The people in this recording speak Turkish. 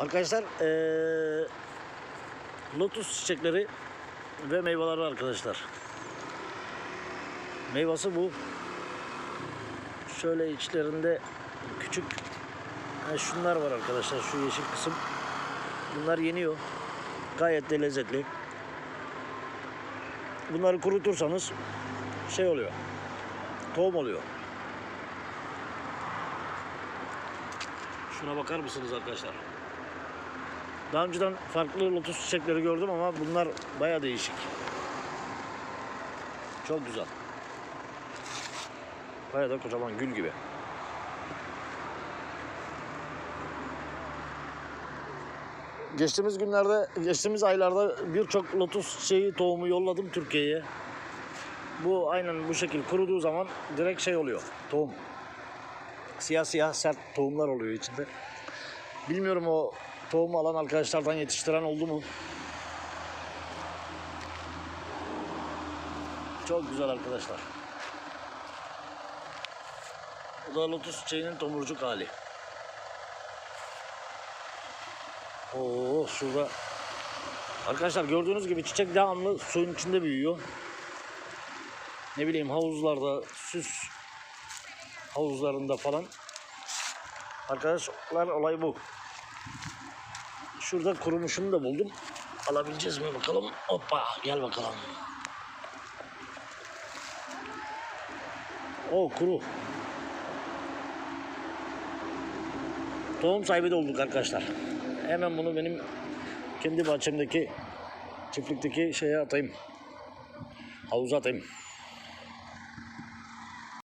Arkadaşlar eee lotus çiçekleri ve meyveleri arkadaşlar. Meyvası bu. Şöyle içlerinde küçük ha, şunlar var arkadaşlar şu yeşil kısım. Bunlar yeniyor. Gayet de lezzetli. Bunları kurutursanız şey oluyor. Tohum oluyor. Şuna bakar mısınız arkadaşlar? Daha önceden farklı lotus çiçekleri gördüm ama bunlar baya değişik. Çok güzel. Baya da kocaman gül gibi. Geçtiğimiz günlerde, geçtiğimiz aylarda birçok lotus çiçeği tohumu yolladım Türkiye'ye. Bu aynen bu şekil kuruduğu zaman direkt şey oluyor, tohum. Siyah siyah sert tohumlar oluyor içinde. Bilmiyorum o tohum alan arkadaşlardan yetiştiren oldu mu? Çok güzel arkadaşlar. Bu da lotus çiçeğinin tomurcuk hali. Oo şurada. Arkadaşlar gördüğünüz gibi çiçek devamlı suyun içinde büyüyor. Ne bileyim havuzlarda, süs havuzlarında falan. Arkadaşlar olay bu. Şurada kurumuşunu da buldum. Alabileceğiz mi bakalım? Hoppa gel bakalım. O kuru. Tohum sahibi de olduk arkadaşlar. Hemen bunu benim kendi bahçemdeki çiftlikteki şeye atayım. Havuza atayım.